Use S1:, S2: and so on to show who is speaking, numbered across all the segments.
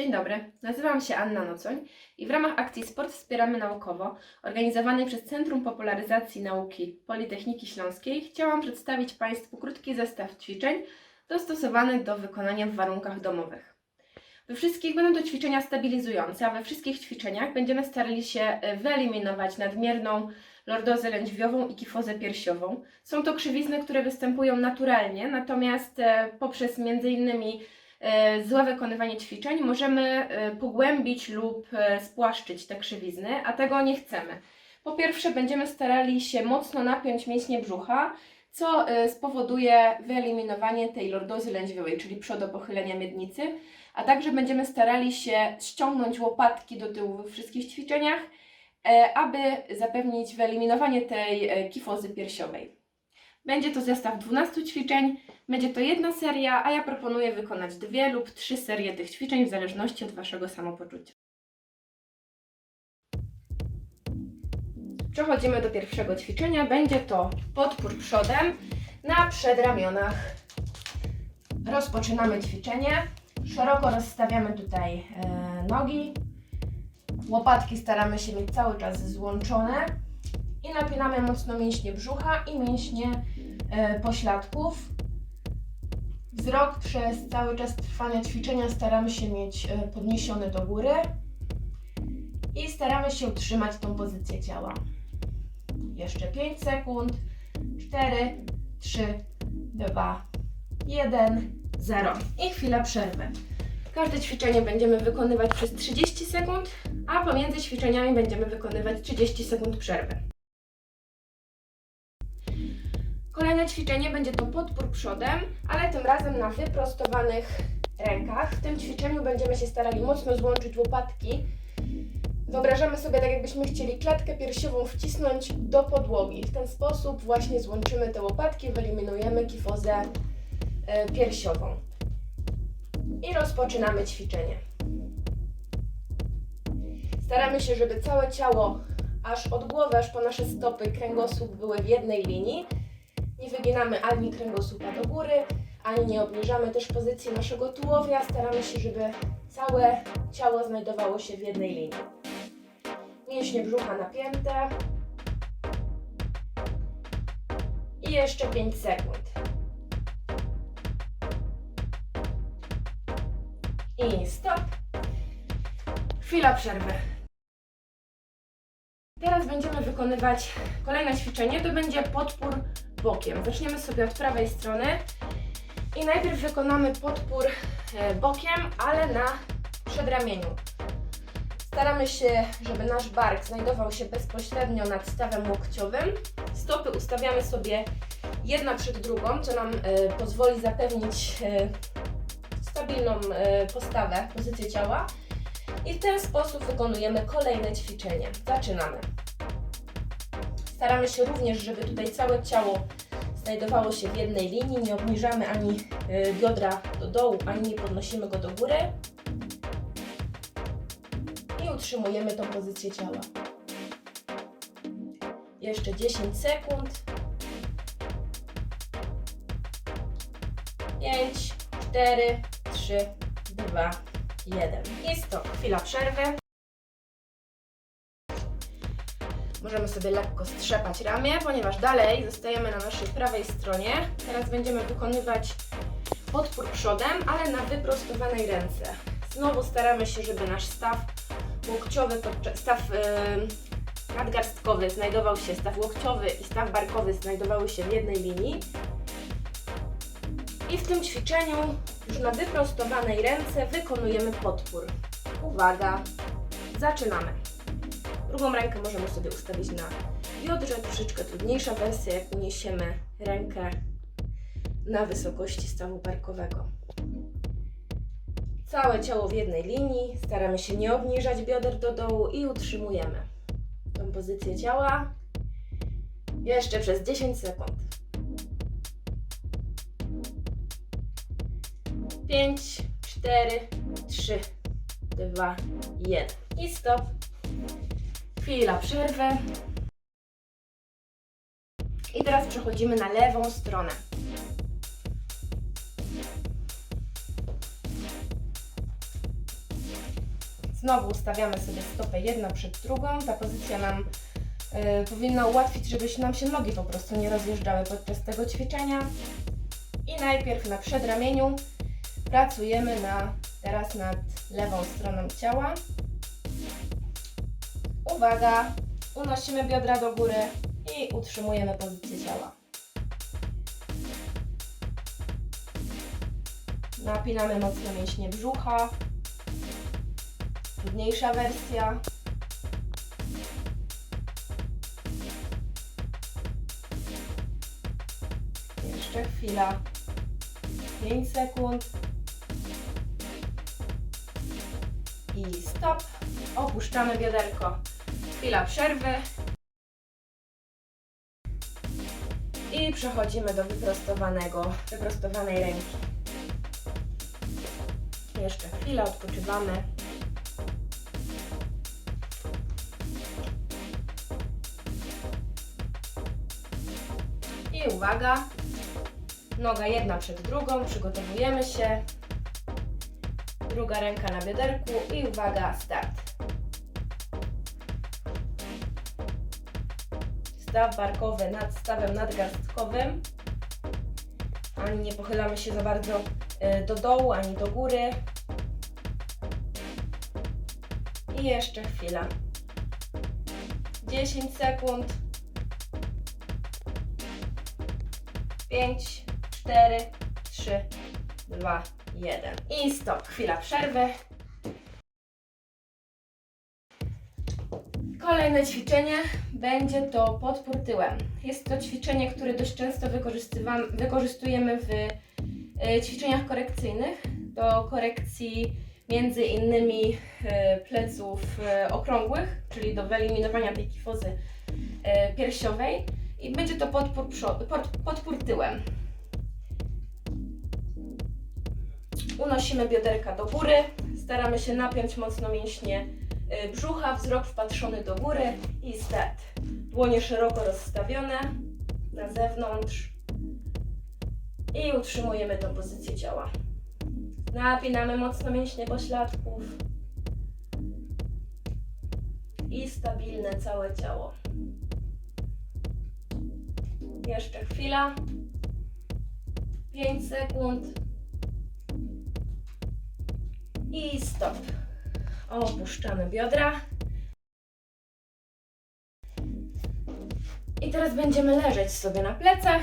S1: Dzień dobry, nazywam się Anna Nocoń i w ramach akcji Sport Wspieramy Naukowo, organizowanej przez Centrum Popularyzacji Nauki Politechniki Śląskiej, chciałam przedstawić Państwu krótki zestaw ćwiczeń dostosowanych do wykonania w warunkach domowych. We wszystkich będą to ćwiczenia stabilizujące, a we wszystkich ćwiczeniach będziemy starali się e, wyeliminować nadmierną lordozę lędźwiową i kifozę piersiową. Są to krzywizny, które występują naturalnie, natomiast e, poprzez e, złe wykonywanie ćwiczeń możemy e, pogłębić lub e, spłaszczyć te krzywizny, a tego nie chcemy. Po pierwsze, będziemy starali się mocno napiąć mięśnie brzucha, co e, spowoduje wyeliminowanie tej lordozy lędźwiowej, czyli przodopochylenia miednicy, a także będziemy starali się ściągnąć łopatki do tyłu we wszystkich ćwiczeniach, e, aby zapewnić wyeliminowanie tej e, kifozy piersiowej. Będzie to zestaw 12 ćwiczeń, będzie to jedna seria, a ja proponuję wykonać dwie lub trzy serie tych ćwiczeń w zależności od Waszego samopoczucia. Przechodzimy do pierwszego ćwiczenia. Będzie to podpór przodem na przedramionach. Rozpoczynamy ćwiczenie. Szeroko rozstawiamy tutaj e, nogi. Łopatki staramy się mieć cały czas złączone. I napinamy mocno mięśnie brzucha i mięśnie e, pośladków. Wzrok przez cały czas trwania ćwiczenia staramy się mieć e, podniesiony do góry. I staramy się utrzymać tą pozycję ciała. Jeszcze 5 sekund. 4, 3, 2, 1, 0. I chwila przerwy. Każde ćwiczenie będziemy wykonywać przez 30 sekund, a pomiędzy ćwiczeniami będziemy wykonywać 30 sekund przerwy. Kolejne ćwiczenie będzie to podpór przodem, ale tym razem na wyprostowanych rękach. W tym ćwiczeniu będziemy się starali mocno złączyć łopatki. Wyobrażamy sobie tak, jakbyśmy chcieli klatkę piersiową wcisnąć do podłogi. W ten sposób właśnie złączymy te łopatki, wyeliminujemy kifozę e, piersiową. I rozpoczynamy ćwiczenie. Staramy się, żeby całe ciało, aż od głowy, aż po nasze stopy, kręgosłup były w jednej linii. Nie wyginamy ani kręgosłupa do góry, ani nie obniżamy też pozycji naszego tułowia. Staramy się, żeby całe ciało znajdowało się w jednej linii. Mięśnie brzucha napięte. I jeszcze 5 sekund. I stop. Chwila przerwy. Teraz będziemy wykonywać kolejne ćwiczenie. To będzie podpór bokiem. Zaczniemy sobie od prawej strony. I najpierw wykonamy podpór e, bokiem, ale na przedramieniu. Staramy się, żeby nasz bark znajdował się bezpośrednio nad stawem łokciowym. Stopy ustawiamy sobie jedna przed drugą, co nam e, pozwoli zapewnić e, stabilną postawę, pozycję ciała. I w ten sposób wykonujemy kolejne ćwiczenie. Zaczynamy. Staramy się również, żeby tutaj całe ciało znajdowało się w jednej linii. Nie obniżamy ani e, biodra do dołu, ani nie podnosimy go do góry. I utrzymujemy tą pozycję ciała. Jeszcze 10 sekund. 5, 4, 3, 2, 1. I stop. Chwila przerwy. Możemy sobie lekko strzepać ramię, ponieważ dalej zostajemy na naszej prawej stronie. Teraz będziemy wykonywać podpór przodem, ale na wyprostowanej ręce. Znowu staramy się, żeby nasz staw łokciowy, staw yy, nadgarstkowy znajdował się, staw łokciowy i staw barkowy znajdowały się w jednej linii. I w tym ćwiczeniu już na wyprostowanej ręce wykonujemy podpór. Uwaga, zaczynamy. Drugą rękę możemy sobie ustawić na biodrze, troszeczkę trudniejsza wersja, jak uniesiemy rękę na wysokości stawu barkowego. Całe ciało w jednej linii, staramy się nie obniżać bioder do dołu i utrzymujemy tą pozycję ciała jeszcze przez 10 sekund. 5, 4, 3, 2, 1 i stop. Chwila przerwy. I teraz przechodzimy na lewą stronę. Znowu ustawiamy sobie stopę jedną przed drugą. Ta pozycja nam y, powinna ułatwić, żeby się- nam się nogi po prostu nie rozjeżdżały podczas tego ćwiczenia. I najpierw na przedramieniu pracujemy na, teraz nad lewą stroną ciała. Uwaga, unosimy biodra do góry i utrzymujemy pozycję ciała. Napinamy mocno mięśnie brzucha. Trudniejsza wersja. Jeszcze chwila. 5 sekund. I stop. Opuszczamy bioderko. Chwila przerwy. I przechodzimy do wyprostowanego, wyprostowanej ręki. Jeszcze chwilę odpoczywamy. I uwaga, noga jedna przed drugą, przygotowujemy się. Druga ręka na bioderku i uwaga, start. Staw barkowy nad stawem nadgarstkowym. Ani nie pochylamy się za bardzo y, do dołu, ani do góry. I jeszcze chwila. 10 sekund. 5, 4, 3, 2, 1. I stop. Chwila przerwy. Kolejne ćwiczenie będzie to podpór tyłem. Jest to ćwiczenie, które dość często wykorzystujemy w e, ćwiczeniach korekcyjnych do korekcji między innymi e, pleców e, okrągłych, czyli do wyeliminowania tej kifozy piersiowej i będzie to podpór, przod, pod, podpór tyłem. Unosimy bioderka do góry, staramy się napiąć mocno mięśnie brzucha, wzrok wpatrzony do góry i start. Dłonie szeroko rozstawione na zewnątrz i utrzymujemy tą pozycję ciała. Napinamy mocno mięśnie pośladków i stabilne całe ciało. Jeszcze chwila. 5 sekund. I stop. Opuszczamy biodra. I teraz będziemy leżeć sobie na plecach.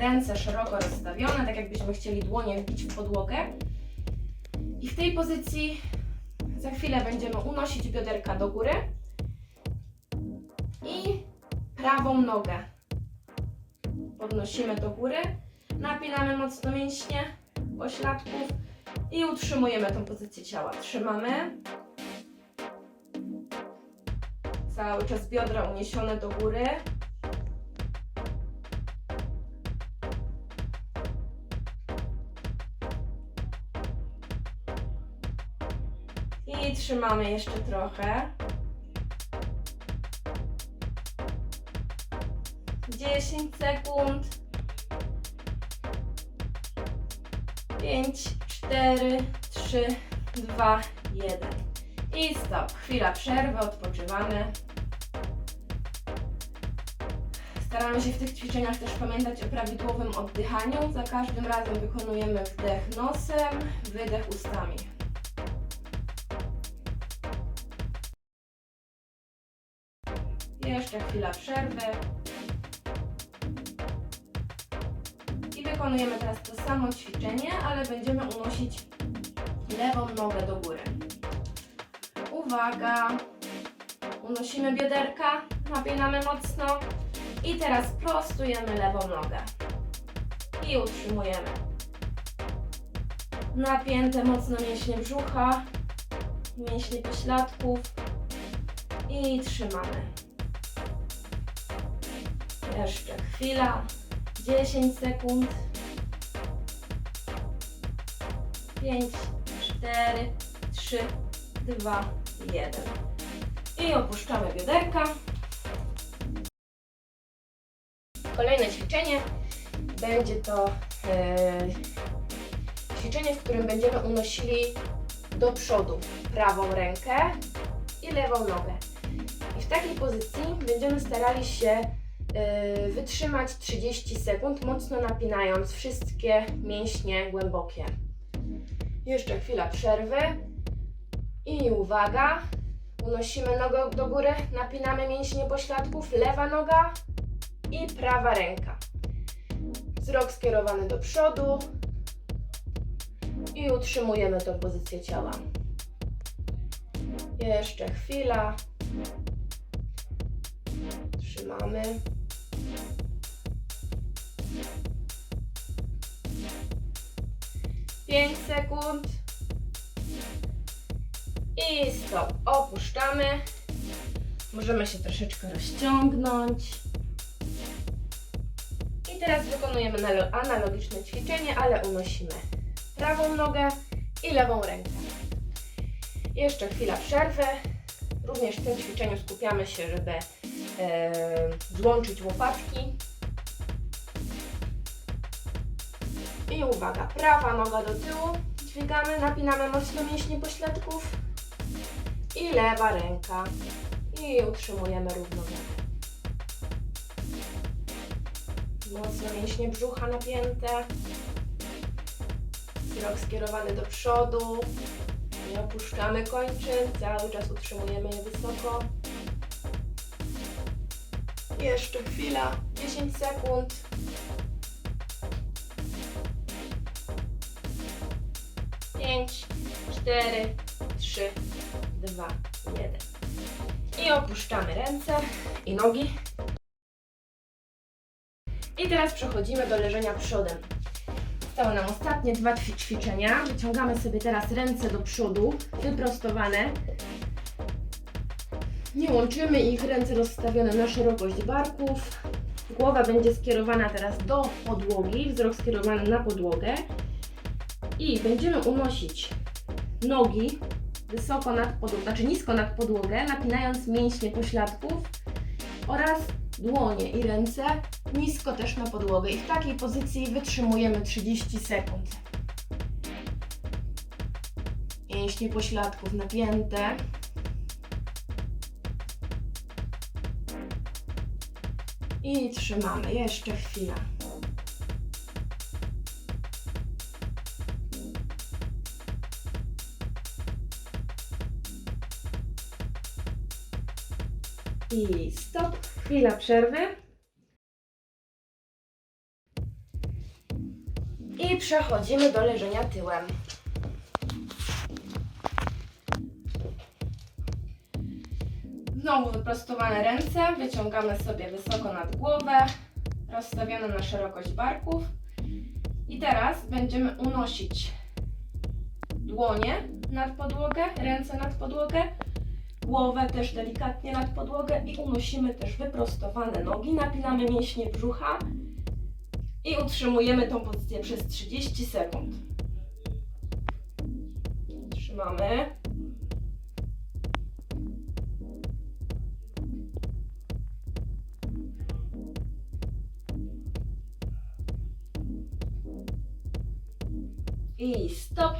S1: Ręce szeroko rozstawione, tak jakbyśmy chcieli dłonie wbić w podłogę. I w tej pozycji za chwilę będziemy unosić bioderka do góry. I prawą nogę podnosimy do góry, napinamy mocno mięśnie pośladków i utrzymujemy tą pozycję ciała. Trzymamy. Cały czas biodra uniesione do góry. I trzymamy jeszcze trochę. 10 sekund. 5, 4, 3, 2, 1. I stop. Chwila przerwy, odpoczywamy. Staramy się w tych ćwiczeniach też pamiętać o prawidłowym oddychaniu. Za każdym razem wykonujemy wdech nosem, wydech ustami. Jeszcze chwila przerwy. Wykonujemy teraz to samo ćwiczenie, ale będziemy unosić lewą nogę do góry. Uwaga! Unosimy bioderka, napinamy mocno i teraz prostujemy lewą nogę. I utrzymujemy. Napięte mocno mięśnie brzucha, mięśnie pośladków i trzymamy. Jeszcze chwila. 10 sekund. 5, 4, 3, 2, 1. I opuszczamy bioderka. Kolejne ćwiczenie będzie to e, ćwiczenie, w którym będziemy unosili do przodu prawą rękę i lewą nogę. I w takiej pozycji będziemy starali się y, wytrzymać 30 sekund, mocno napinając wszystkie mięśnie głębokie. Jeszcze chwila przerwy. I uwaga, unosimy nogę do góry, napinamy mięśnie pośladków, lewa noga i prawa ręka. Wzrok skierowany do przodu i utrzymujemy tą pozycję ciała. Jeszcze chwila. Trzymamy. Pięć sekund. I stop. Opuszczamy. Możemy się troszeczkę rozciągnąć. I teraz wykonujemy analo- analogiczne ćwiczenie, ale unosimy prawą nogę i lewą rękę. Jeszcze chwila przerwy. Również w tym ćwiczeniu skupiamy się, żeby e, złączyć łopatki. I uwaga, prawa noga do tyłu, dźwigamy, napinamy mocno mięśnie pośladków. I lewa ręka. I utrzymujemy równowagę. Mocno mięśnie brzucha napięte, wzrok skierowany do przodu, nie opuszczamy kończyn, cały czas utrzymujemy je wysoko. Jeszcze chwila, 10 sekund. Pięć, cztery, trzy, dwa, jeden. I opuszczamy ręce i nogi. I teraz przechodzimy do leżenia przodem. Zostały nam ostatnie dwa ćwi- ćwiczenia. Wyciągamy sobie teraz ręce do przodu, wyprostowane. Nie łączymy ich, ręce rozstawione na szerokość barków. Głowa będzie skierowana teraz do podłogi, wzrok skierowany na podłogę. I będziemy unosić nogi wysoko nad podłogę, znaczy nisko nad podłogę, napinając mięśnie pośladków oraz dłonie i ręce nisko też na podłogę. I w takiej pozycji wytrzymujemy 30 sekund. Mięśnie pośladków napięte. I trzymamy jeszcze chwilę. I stop. Chwila przerwy. I przechodzimy do leżenia tyłem. Znowu wyprostowane ręce, wyciągamy sobie wysoko nad głowę, rozstawione na szerokość barków. I teraz będziemy unosić dłonie nad podłogę, ręce nad podłogę, głowę też delikatnie nad podłogę i unosimy też wyprostowane nogi, napinamy mięśnie brzucha i utrzymujemy tą pozycję przez 30 sekund. Trzymamy. I stop.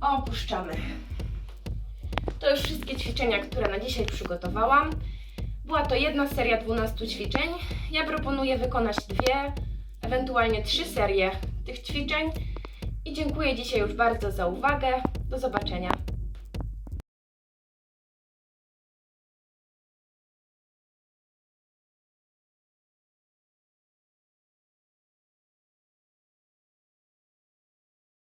S1: Opuszczamy. Już wszystkie ćwiczenia, które na dzisiaj przygotowałam. Była to jedna seria 12 ćwiczeń. Ja proponuję wykonać dwie, ewentualnie trzy serie tych ćwiczeń. I dziękuję dzisiaj już bardzo za uwagę. Do zobaczenia.